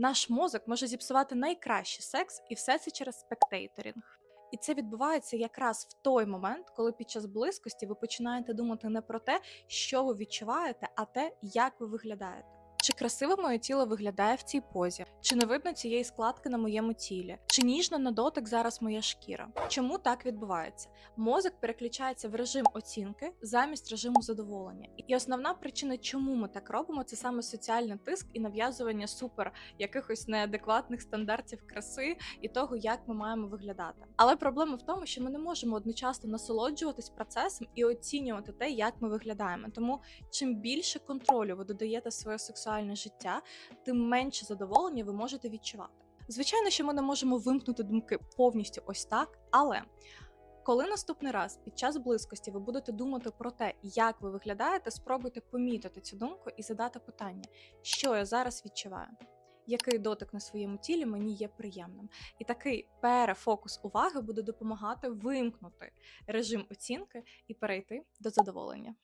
Наш мозок може зіпсувати найкращий секс, і все це через спектейторінг. І це відбувається якраз в той момент, коли під час близькості ви починаєте думати не про те, що ви відчуваєте, а те, як ви виглядаєте. Чи красиво моє тіло виглядає в цій позі? Чи не видно цієї складки на моєму тілі? Чи ніжно на дотик зараз моя шкіра? Чому так відбувається? Мозок переключається в режим оцінки замість режиму задоволення. І основна причина, чому ми так робимо, це саме соціальний тиск і нав'язування супер якихось неадекватних стандартів краси і того, як ми маємо виглядати. Але проблема в тому, що ми не можемо одночасно насолоджуватись процесом і оцінювати те, як ми виглядаємо. Тому чим більше контролю ви додаєте своє сексуальне життя, тим менше задоволення ви можете відчувати. Звичайно, що ми не можемо вимкнути думки повністю ось так, але коли наступний раз під час близькості ви будете думати про те, як ви виглядаєте, спробуйте помітити цю думку і задати питання, що я зараз відчуваю. Який дотик на своєму тілі мені є приємним, і такий перефокус уваги буде допомагати вимкнути режим оцінки і перейти до задоволення.